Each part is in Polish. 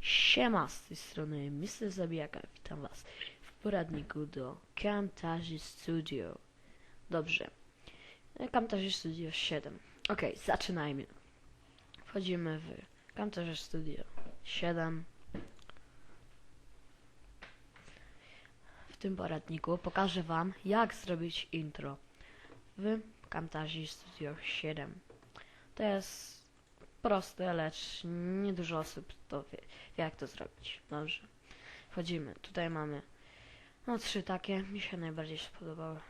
Siema, z tej strony Mr. Zabijaka, witam was w poradniku do Camtasia Studio. Dobrze, Camtasia Studio 7. Ok, zaczynajmy. Wchodzimy w Camtasia Studio 7. W tym poradniku pokażę wam, jak zrobić intro w Camtasia Studio 7. To jest proste, lecz nie dużo osób to wie, wie jak to zrobić. Dobrze. Wchodzimy. Tutaj mamy no trzy takie. Mi się najbardziej spodobały.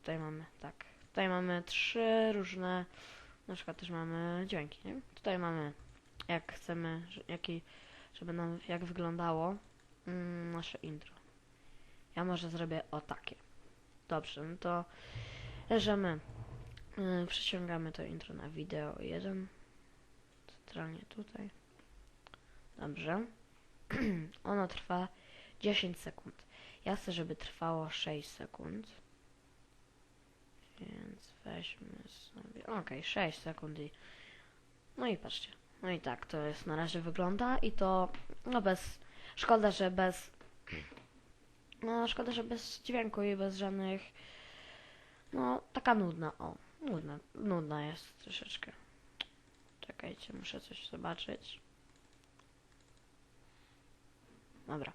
Tutaj mamy tak. Tutaj mamy trzy różne na przykład też mamy dźwięki, nie? Tutaj mamy jak chcemy, jaki, żeby nam jak wyglądało mm, nasze intro. Ja może zrobię o takie. Dobrze, no to leżymy. Yy, przeciągamy to intro na wideo 1 centralnie tutaj. Dobrze. ono trwa 10 sekund. Ja chcę, żeby trwało 6 sekund. Więc weźmy sobie. Okej, 6 sekund i. No i patrzcie. No i tak to jest na razie wygląda i to no bez. Szkoda, że bez. No szkoda, że bez dźwięku i bez żadnych. Taka nudna. O, nudna. Nudna jest troszeczkę. Czekajcie, muszę coś zobaczyć. Dobra.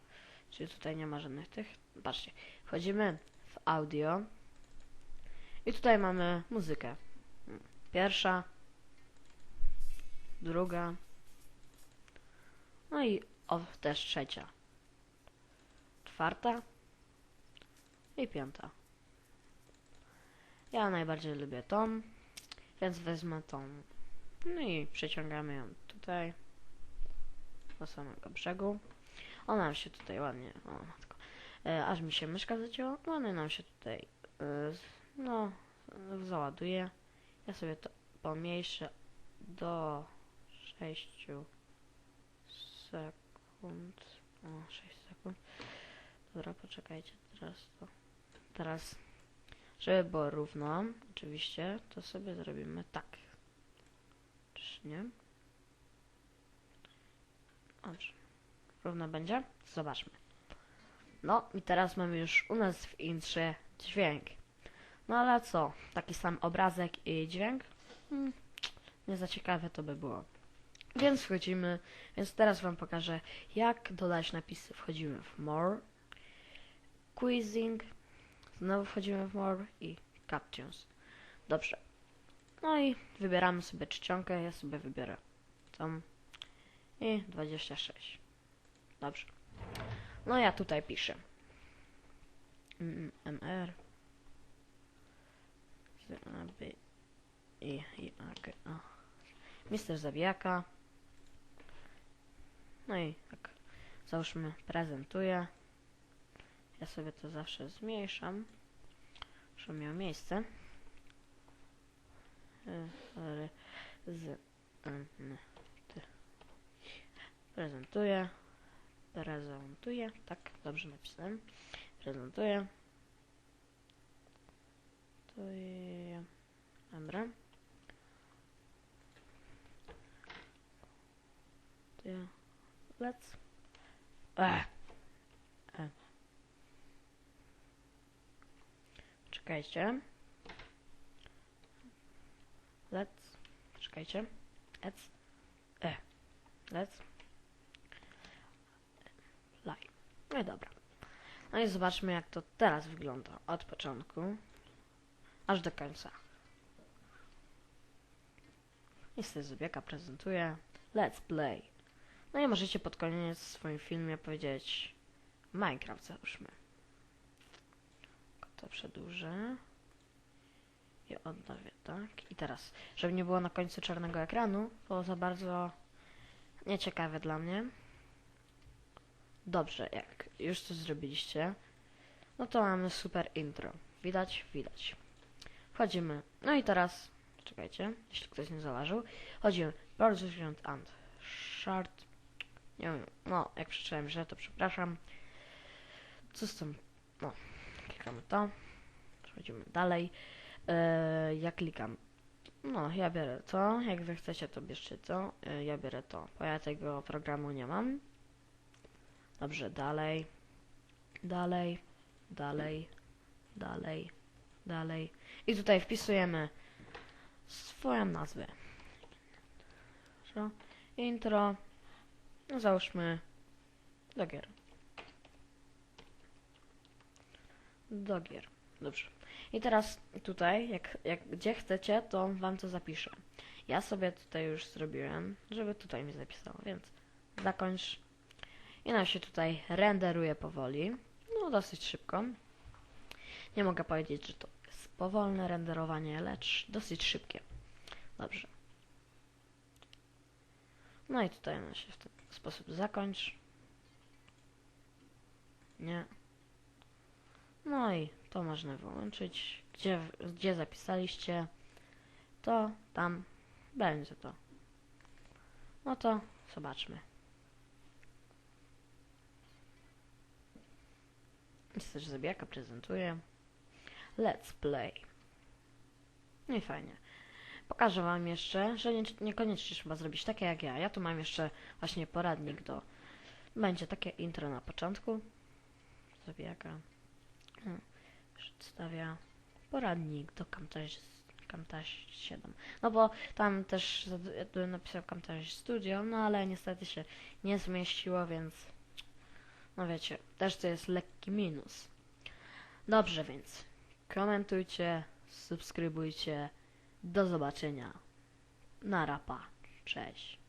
Czyli tutaj nie ma żadnych tych. Patrzcie. Wchodzimy w audio. I tutaj mamy muzykę. Pierwsza. Druga. No i o, też trzecia. Czwarta. I piąta. Ja najbardziej lubię tą. Więc wezmę tą no i przeciągamy ją tutaj do samego brzegu. Ona nam się tutaj ładnie, o matko, e, aż mi się myszka zacięła, ładnie nam się tutaj, e, no, załaduje. Ja sobie to pomniejszę do 6 sekund. O, 6 sekund. Dobra, poczekajcie, teraz to, teraz, żeby było równo, oczywiście, to sobie zrobimy tak. Czy nie? Dobrze. Równo będzie? Zobaczmy. No i teraz mamy już u nas w intrze dźwięk. No ale co? Taki sam obrazek i dźwięk? Hmm, nie za ciekawe to by było. Więc wchodzimy, więc teraz wam pokażę jak dodać napisy. Wchodzimy w More, Quizzing, znowu wchodzimy w More i Captions. Dobrze. No i wybieramy sobie czcionkę, ja sobie wybiorę tą i 26. Dobrze. No ja tutaj piszę. MR I, I. Mister Zabijaka. No i tak, załóżmy, prezentuję. Ja sobie to zawsze zmniejszam, żeby miał miejsce. Z prezentuję. Prezentuję. Tak dobrze napisałem. Prezentuję. To dobra. Let's. E. czekajcie Let's. Czekajcie. Let's. E. Let's. Live. No i dobra. No i zobaczmy jak to teraz wygląda. Od początku. Aż do końca. Niestety Zubieka prezentuje. Let's play. No i możecie pod koniec w swoim filmie powiedzieć Minecraft załóżmy. To przedłużę i odnowię, tak? I teraz, żeby nie było na końcu czarnego ekranu, to za bardzo nieciekawe dla mnie. Dobrze, jak już to zrobiliście, no to mamy super intro. Widać? Widać. Wchodzimy. No i teraz, czekajcie, jeśli ktoś nie zauważył, chodzimy Participant and Short. Nie wiem, no, jak przeczytałem źle, to przepraszam. Co z tym? No, klikamy to. Przechodzimy dalej. E, ja klikam. No, ja biorę to. Jak wy chcecie, to bierzcie to. E, ja biorę to, bo ja tego programu nie mam. Dobrze, dalej. Dalej. Dalej. Dalej. Dalej. I tutaj wpisujemy swoją nazwę. Intro. No, załóżmy do gier. Do gier. Dobrze. I teraz tutaj, jak, jak gdzie chcecie, to wam to zapiszę. Ja sobie tutaj już zrobiłem, żeby tutaj mi zapisało, więc zakończ. I nam się tutaj renderuje powoli. No, dosyć szybko. Nie mogę powiedzieć, że to jest powolne renderowanie, lecz dosyć szybkie. Dobrze. No i tutaj nam się w ten sposób zakończ. Nie. No i to można wyłączyć. Gdzie, gdzie zapisaliście, to tam będzie to. No to zobaczmy. Jest też zabijaka prezentuje. Let's play. No i fajnie. Pokażę wam jeszcze, że nie, niekoniecznie trzeba zrobić takie jak ja. Ja tu mam jeszcze właśnie poradnik do... Będzie takie intro na początku. Zabijaka. Przedstawia poradnik do Camtasia, Camtasia 7. No bo tam też napisał Camtasia Studio, no ale niestety się nie zmieściło, więc no wiecie, też to jest lekki minus. Dobrze, więc komentujcie, subskrybujcie. Do zobaczenia. Na rapa. Cześć.